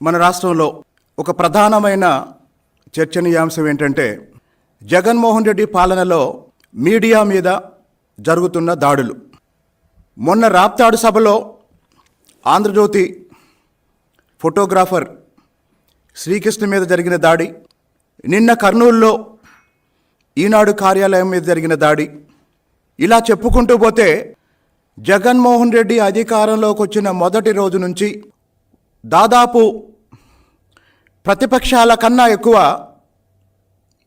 మన రాష్ట్రంలో ఒక ప్రధానమైన చర్చనీయాంశం ఏంటంటే జగన్మోహన్ రెడ్డి పాలనలో మీడియా మీద జరుగుతున్న దాడులు. మొన్న రాప్తాడు సభలో ఆంధ్రజ్యోతి ఫోటోగ్రాఫర్ శ్రీకృష్ణ మీద జరిగిన దాడి నిన్న కర్నూలులో ఈనాడు కార్యాలయం మీద జరిగిన దాడి. ఇలా చెప్పుకుంటూ పోతే జగన్మోహన్ రెడ్డి అధికారంలోకి వచ్చిన మొదటి రోజు నుంచి దాదాపు ప్రతిపక్షాల కన్నా ఎక్కువ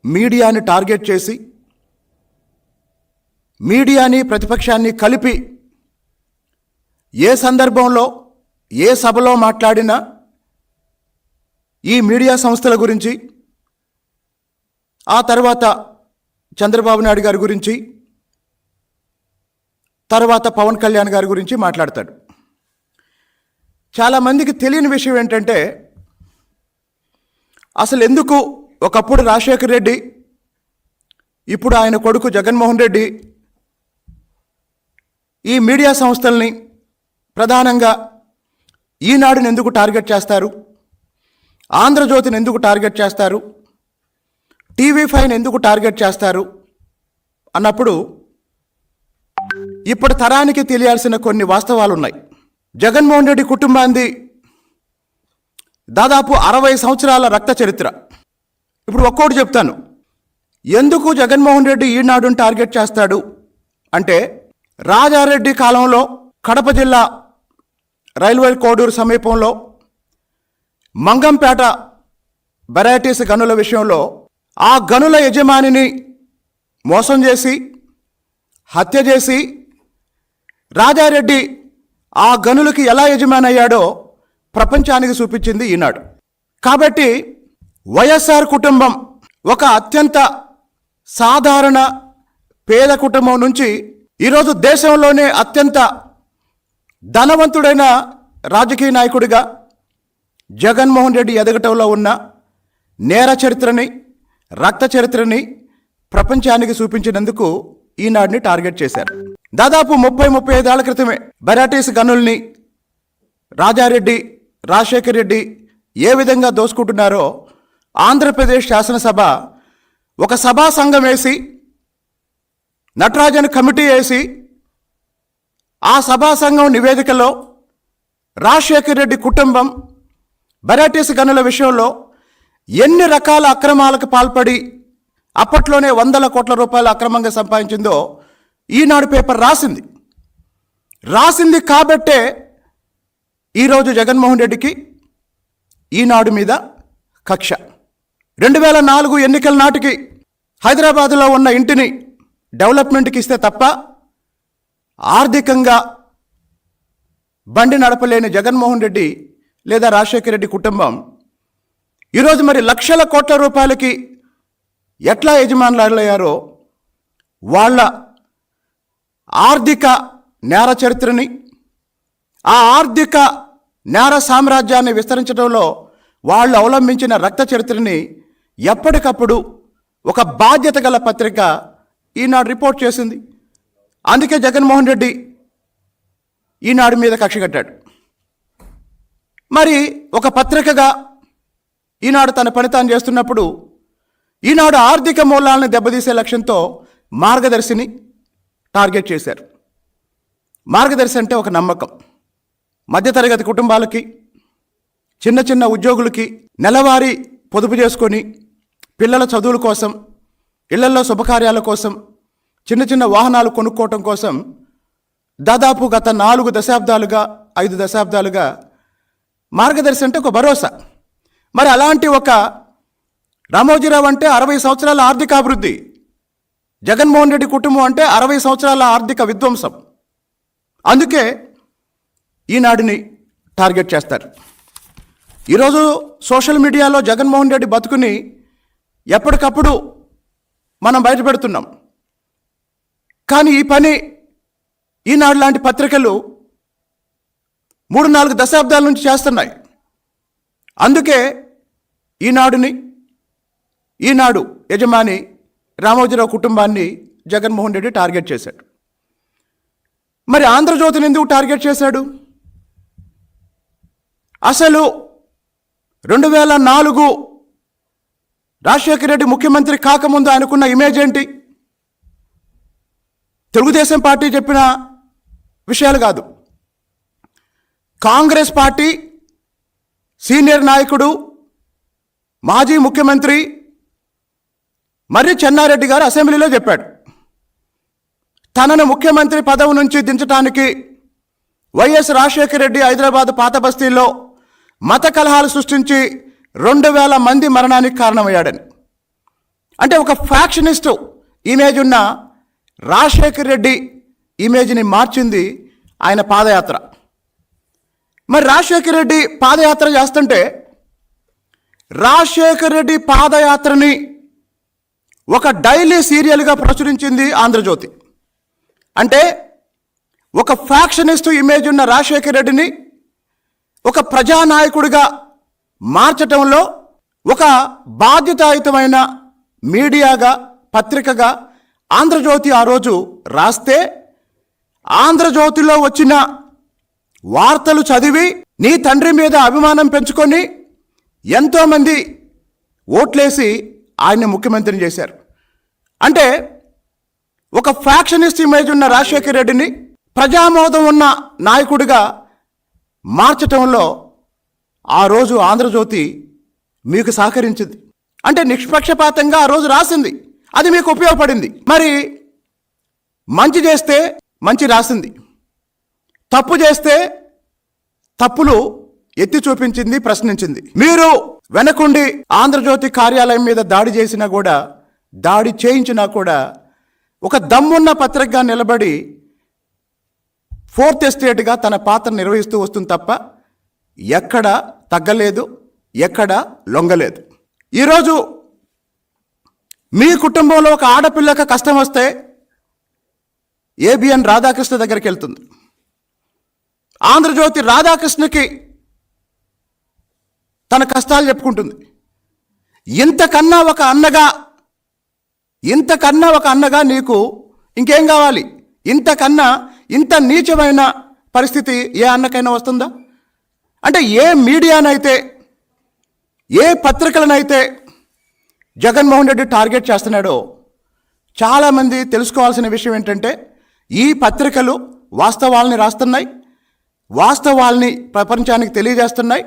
మీడియాని టార్గెట్ చేసి మీడియాని ప్రతిపక్షాన్ని కలిపి ఏ సందర్భంలో ఏ సభలో మాట్లాడినా ఈ మీడియా సంస్థల గురించి ఆ తర్వాత చంద్రబాబు నాయుడు గారి గురించి తర్వాత పవన్ కళ్యాణ్ గారి గురించి మాట్లాడతాడు. చాలామందికి తెలియని విషయం ఏంటంటే అసలు ఎందుకు ఒకప్పుడు రాజశేఖర రెడ్డి ఇప్పుడు ఆయన కొడుకు జగన్మోహన్ రెడ్డి ఈ మీడియా సంస్థల్ని ప్రధానంగా ఈనాడుని ఎందుకు టార్గెట్ చేస్తారు? ఆంధ్రజ్యోతిని ఎందుకు టార్గెట్ చేస్తారు? టీవీ ఫైన్ ఎందుకు టార్గెట్ చేస్తారు? అన్నప్పుడు ఇప్పటి తరానికి తెలియాల్సిన కొన్ని వాస్తవాలు ఉన్నాయి జగన్మోహన్ రెడ్డి కుటుంబాంది దాదాపు అరవై సంవత్సరాల రక్త చరిత్ర. ఇప్పుడు ఒక్కోటి చెప్తాను. ఎందుకు జగన్మోహన్ రెడ్డి ఈనాడుని టార్గెట్ చేస్తాడు? అంటే రాజారెడ్డి కాలంలో కడప జిల్లా రైల్వే కోడూరు సమీపంలో మంగంపేట వెరైటీస్ గనుల విషయంలో ఆ గనుల యజమానిని మోసం చేసి హత్య చేసి రాజారెడ్డి ఆ గనులకి ఎలా యజమాని అయ్యాడో ప్రపంచానికి చూపించింది ఈనాడు. కాబట్టి వైఎస్ఆర్ కుటుంబం ఒక అత్యంత సాధారణ పేద కుటుంబం నుంచి ఈరోజు దేశంలోనే అత్యంత ధనవంతుడైన రాజకీయ నాయకుడిగా జగన్మోహన్ రెడ్డి ఎదగటంలో ఉన్న నేర చరిత్రని రక్త చరిత్రని ప్రపంచానికి చూపించినందుకు ఈనాడిని టార్గెట్ చేశారు. దాదాపు ముప్పై ముప్పై ఐదేళ్ళ క్రితమే బెరాటీస్ గనుల్ని రాజారెడ్డి రాజశేఖర్ రెడ్డి ఏ విధంగా దోసుకుంటున్నారో ఆంధ్రప్రదేశ్ శాసనసభ ఒక సభా సంఘం వేసి నటరాజన్ కమిటీ వేసి ఆ సభా సంఘం నివేదికలో రాజశేఖర్ రెడ్డి కుటుంబం బెరాటీస్ గనుల విషయంలో ఎన్ని రకాల అక్రమాలకు పాల్పడి అప్పట్లోనే వందల కోట్ల రూపాయలు అక్రమంగా సంపాదించిందో ఈనాడు పేపర్ రాసింది. రాసింది కాబట్టే ఈరోజు జగన్మోహన్ రెడ్డికి ఈనాడు మీద కక్ష. రెండు వేల నాలుగు ఎన్నికల నాటికి హైదరాబాదులో ఉన్న ఇంటిని డెవలప్మెంట్కి ఇస్తే తప్ప ఆర్థికంగా బండి నడపలేని జగన్మోహన్ రెడ్డి లేదా రాజశేఖర రెడ్డి కుటుంబం ఈరోజు మరి లక్షల కోట్ల రూపాయలకి ఎట్లా యజమానులయ్యారో వాళ్ళ ఆర్థిక నేర చరిత్రని ఆ ఆర్థిక నేర సామ్రాజ్యాన్ని విస్తరించడంలో వాళ్ళు అవలంబించిన రక్త చరిత్రని ఎప్పటికప్పుడు ఒక బాధ్యత గల పత్రిక ఈనాడు రిపోర్ట్ చేసింది. అందుకే జగన్మోహన్ రెడ్డి ఈనాడు మీద కక్ష కట్టాడు. మరి ఒక పత్రికగా ఈనాడు తన పని తాను చేస్తున్నప్పుడు ఈనాడు ఆర్థిక మూలాలను దెబ్బతీసే లక్ష్యంతో మార్గదర్శిని టార్గెట్ చేశారు. మార్గదర్శి అంటే ఒక నమ్మకం. మధ్యతరగతి కుటుంబాలకి చిన్న చిన్న ఉద్యోగులకి నెలవారీ పొదుపు చేసుకొని పిల్లల చదువుల కోసం ఇళ్ళలో శుభకార్యాల కోసం చిన్న చిన్న వాహనాలు కొనుక్కోవటం కోసం దాదాపు గత నాలుగు దశాబ్దాలుగా ఐదు దశాబ్దాలుగా మార్గదర్శి అంటే ఒక భరోసా. మరి అలాంటి ఒక రామోజీరావు అంటే అరవై సంవత్సరాల ఆర్థికాభివృద్ధి జగన్మోహన్ రెడ్డి కుటుంబం అంటే అరవై సంవత్సరాల ఆర్థిక విధ్వంసం. అందుకే ఈనాడిని టార్గెట్ చేస్తారు. ఈరోజు సోషల్ మీడియాలో జగన్మోహన్ రెడ్డి బతుకుని ఎప్పటికప్పుడు మనం బయటపెడుతున్నాం. కానీ ఈ పని ఈనాడు లాంటి పత్రికలు మూడు నాలుగు దశాబ్దాల నుంచి చేస్తున్నాయి. అందుకే ఈనాడుని ఈనాడు యజమాని రామోజీరావు కుటుంబాన్ని జగన్మోహన్ రెడ్డి టార్గెట్ చేశాడు. మరి ఆంధ్రజ్యోతిని ఎందుకు టార్గెట్ చేశాడు? అసలు రెండు వేల నాలుగు రాజశేఖర రెడ్డి ముఖ్యమంత్రి కాకముందు ఆయనకున్న ఇమేజ్ ఏంటి? తెలుగుదేశం పార్టీ చెప్పిన విషయాలు కాదు. కాంగ్రెస్ పార్టీ సీనియర్ నాయకుడు మాజీ ముఖ్యమంత్రి మర్రి చెన్నారెడ్డి గారు అసెంబ్లీలో చెప్పాడు. తనను ముఖ్యమంత్రి పదవి నుంచి దించడానికి వైఎస్ రాజశేఖర రెడ్డి హైదరాబాద్ పాత బస్తీల్లో మత కలహాలు సృష్టించి రెండు వేల మంది మరణానికి కారణమయ్యాడని. అంటే ఒక ఫ్యాక్షనిస్టు ఇమేజ్ ఉన్న రాజశేఖర్ రెడ్డి ఇమేజ్ని మార్చింది ఆయన పాదయాత్ర. మరి రాజశేఖర్ రెడ్డి పాదయాత్ర చేస్తుంటే రాజశేఖర్ రెడ్డి పాదయాత్రని ఒక డైలీ సీరియల్గా ప్రచురించింది ఆంధ్రజ్యోతి. అంటే ఒక ఫ్యాక్షనిస్ట్ ఇమేజ్ ఉన్న రాజశేఖర్ రెడ్డిని ఒక ప్రజానాయకుడిగా మార్చటంలో ఒక బాధ్యతాయుతమైన మీడియాగా పత్రికగా ఆంధ్రజ్యోతి ఆ రోజు రాస్తే ఆంధ్రజ్యోతిలో వచ్చిన వార్తలు చదివి నీ తండ్రి మీద అభిమానం పెంచుకొని ఎంతోమంది ఓట్లేసి ఆయన్ని ముఖ్యమంత్రిని చేశారు. అంటే ఒక ఫ్యాక్షనిస్ట్ ఇమేజ్ ఉన్న రాజశేఖర్ రెడ్డిని ప్రజామోదం ఉన్న నాయకుడిగా మార్చటంలో ఆ రోజు ఆంధ్రజ్యోతి మీకు సహకరించింది. అంటే నిష్పక్షపాతంగా ఆ రోజు రాసింది. అది మీకు ఉపయోగపడింది. మరి మంచి చేస్తే మంచి రాసింది. తప్పు చేస్తే తప్పులు ఎత్తి చూపించింది ప్రశ్నించింది. మీరు వెనకుండి ఆంధ్రజ్యోతి కార్యాలయం మీద దాడి చేసినా కూడా దాడి చేయించినా కూడా ఒక దమ్మున్న పత్రికగా నిలబడి ఫోర్త్ ఎస్టేట్గా తన పాత్ర నిర్వహిస్తూ వస్తుంది తప్ప ఎక్కడ తగ్గలేదు ఎక్కడ లొంగలేదు. ఈరోజు మీ కుటుంబంలో ఒక ఆడపిల్లకు కష్టం వస్తే ఏబిఎన్ రాధాకృష్ణ దగ్గరికి వెళ్తుంది. ఆంధ్రజ్యోతి రాధాకృష్ణకి తన కష్టాలు చెప్పుకుంటుంది. ఇంతకన్నా ఒక అన్నగా ఇంతకన్నా ఒక అన్నగా నీకు ఇంకేం కావాలి? ఇంతకన్నా ఇంత నీచమైన పరిస్థితి ఏ అన్నకైనా వస్తుందా? అంటే ఏ మీడియానైతే ఏ పత్రికలనైతే జగన్మోహన్ రెడ్డి టార్గెట్ చేస్తున్నాడో చాలామంది తెలుసుకోవాల్సిన విషయం ఏంటంటే ఈ పత్రికలు వాస్తవాల్ని రాస్తున్నాయి వాస్తవాల్ని ప్రపంచానికి తెలియజేస్తున్నాయి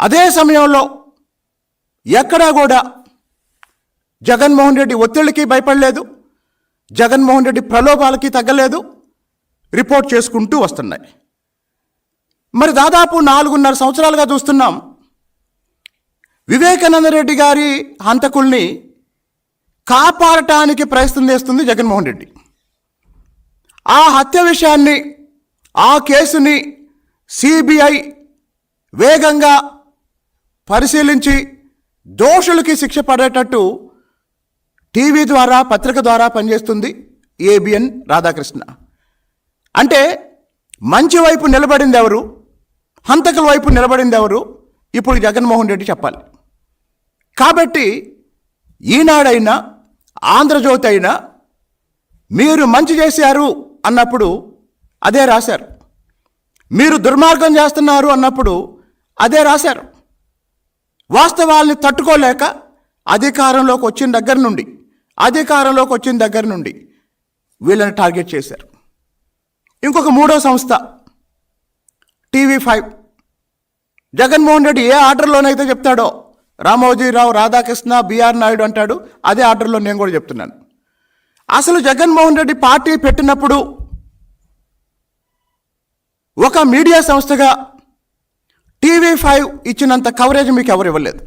అదే సమయంలో ఎక్కడా కూడా జగన్మోహన్ రెడ్డి ఒత్తిళ్ళకి భయపడలేదు జగన్మోహన్ రెడ్డి ప్రలోభాలకి తగ్గలేదు రిపోర్ట్ చేసుకుంటూ వస్తున్నాయి. మరి దాదాపు నాలుగున్నర సంవత్సరాలుగా చూస్తున్నాం. వివేకానంద రెడ్డి గారి హంతకుల్ని కాపాడటానికి ప్రయత్నం చేస్తుంది జగన్మోహన్ రెడ్డి. ఆ హత్య విషయాన్ని ఆ కేసుని సిబిఐ వేగంగా పరిశీలించి దోషులకి శిక్ష పడేటట్టు టీవీ ద్వారా పత్రిక ద్వారా పనిచేస్తుంది ఏబిఎన్ రాధాకృష్ణ. అంటే మంచి వైపు నిలబడింది ఎవరు? హంతకుల వైపు నిలబడింది ఎవరు? ఇప్పుడు జగన్మోహన్ రెడ్డి చెప్పాలి. కాబట్టి ఈనాడైనా ఆంధ్రజ్యోతి అయినా మీరు మంచి చేశారు అన్నప్పుడు అదే రాశారు. మీరు దుర్మార్గం చేస్తున్నారు అన్నప్పుడు అదే రాశారు. వాస్తవాల్ని తట్టుకోలేక అధికారంలోకి వచ్చిన దగ్గర నుండి అధికారంలోకి వచ్చిన దగ్గర నుండి వీళ్ళని టార్గెట్ చేశారు. ఇంకొక మూడో సంస్థ టీవీ ఫైవ్. జగన్మోహన్ రెడ్డి ఏ ఆర్డర్లోనైతే చెప్తాడో రామోజీరావు రాధాకృష్ణ బీఆర్ నాయుడు అంటాడు అదే ఆర్డర్లో నేను కూడా చెప్తున్నాను. అసలు జగన్మోహన్ రెడ్డి పార్టీ పెట్టినప్పుడు ఒక మీడియా సంస్థగా టీవీ ఫైవ్ ఇచ్చినంత కవరేజ్ మీకు ఎవరు ఇవ్వలేదు.